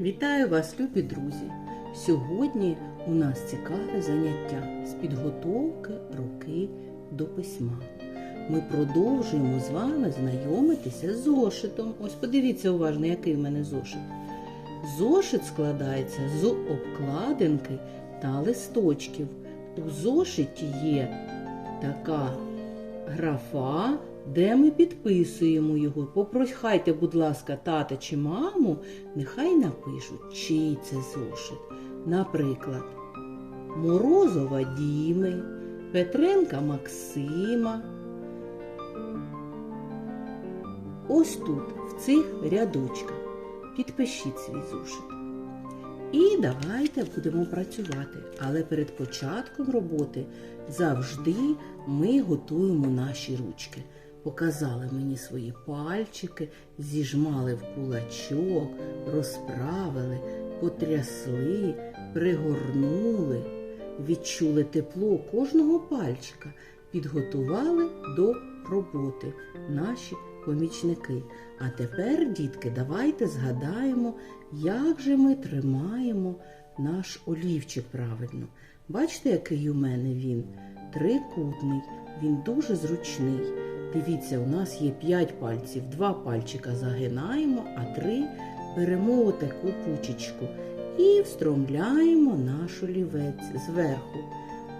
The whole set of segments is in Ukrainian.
Вітаю вас, любі друзі! Сьогодні у нас цікаве заняття з підготовки руки до письма. Ми продовжуємо з вами знайомитися з зошитом. Ось подивіться уважно, який в мене зошит. Зошит складається з обкладинки та листочків. У зошиті є така графа, де ми підписуємо його. Попрохайте, будь ласка, тата чи маму, нехай напишуть, чий це зошит. Наприклад, Морозова Діми, Петренка Максима. Ось тут, в цих рядочках, підпишіть свій зошит. І давайте будемо працювати. Але перед початком роботи завжди ми готуємо наші ручки. Показали мені свої пальчики, зіжмали в кулачок, розправили, потрясли, пригорнули, відчули тепло кожного пальчика, підготували до роботи наші помічники. А тепер, дітки, давайте згадаємо, як же ми тримаємо наш олівчик правильно. Бачите, який у мене він? Трикутний, він дуже зручний. Дивіться, у нас є 5 пальців, два пальчика загинаємо, а три беремо отаку пучечку і встромляємо наш олівець зверху.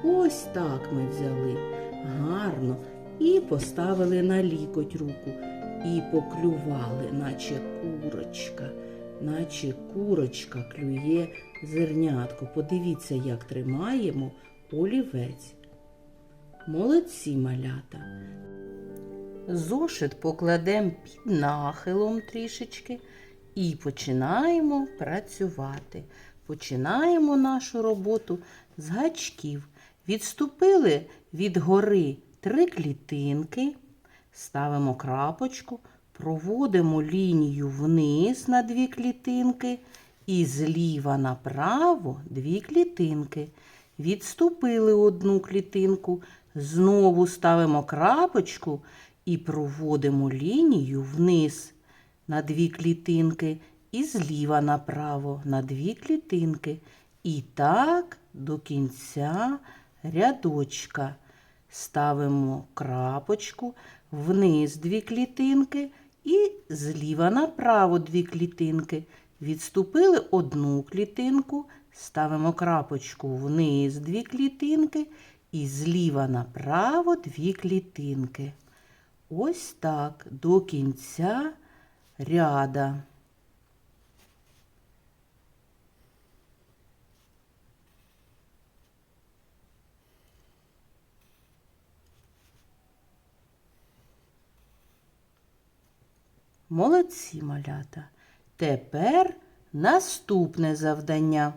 Ось так ми взяли гарно і поставили на лікоть руку. І поклювали, наче курочка, наче курочка клює зернятко. Подивіться, як тримаємо олівець. Молодці малята. Зошит покладемо під нахилом трішечки і починаємо працювати. Починаємо нашу роботу з гачків. Відступили від гори три клітинки. Ставимо крапочку, проводимо лінію вниз на дві клітинки і зліва направо дві клітинки. Відступили одну клітинку, знову ставимо крапочку і проводимо лінію вниз на дві клітинки і зліва направо на дві клітинки. І так до кінця рядочка. Ставимо крапочку, вниз дві клітинки і зліва направо дві клітинки. Відступили одну клітинку, ставимо крапочку вниз дві клітинки і зліва направо дві клітинки. Ось так до кінця ряда. Молодці малята. Тепер наступне завдання.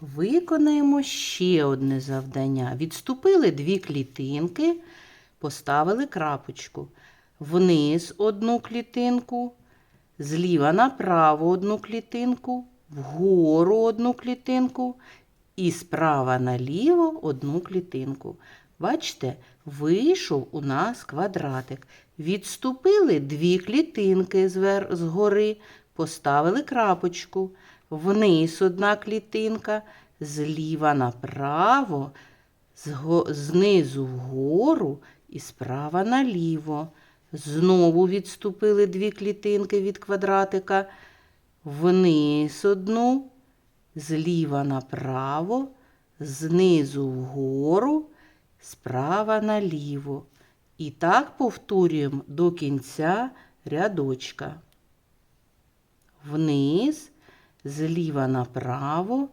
Виконаємо ще одне завдання. Відступили дві клітинки, поставили крапочку. Вниз одну клітинку, зліва направо одну клітинку, вгору одну клітинку і справа наліво одну клітинку. Бачите, вийшов у нас квадратик. Відступили дві клітинки згори, поставили крапочку. Вниз одна клітинка, зліва направо, знизу вгору і справа наліво. Знову відступили дві клітинки від квадратика, вниз одну, зліва направо, знизу вгору, справа наліво. І так повторюємо до кінця рядочка. Вниз, зліва направо,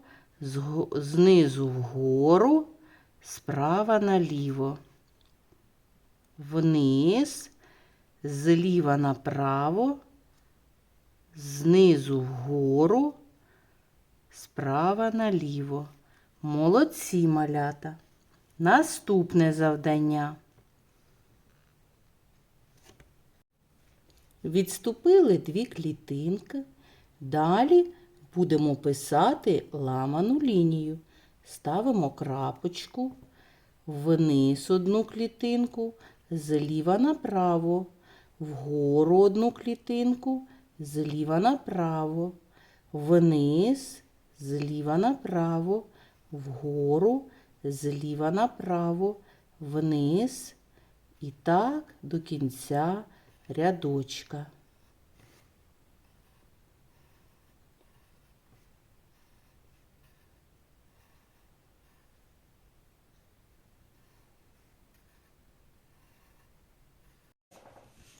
знизу вгору, справа наліво. Вниз, зліва направо, знизу вгору, справа наліво. Молодці малята. Наступне завдання. Відступили дві клітинки. Далі будемо писати ламану лінію. Ставимо крапочку, вниз одну клітинку, зліва направо, вгору одну клітинку, зліва направо, вниз, зліва направо, вгору, зліва направо, вниз і так до кінця рядочка.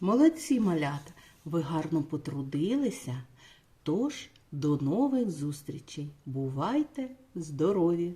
Молодці малята, ви гарно потрудилися. Тож до нових зустрічей. Бувайте здорові!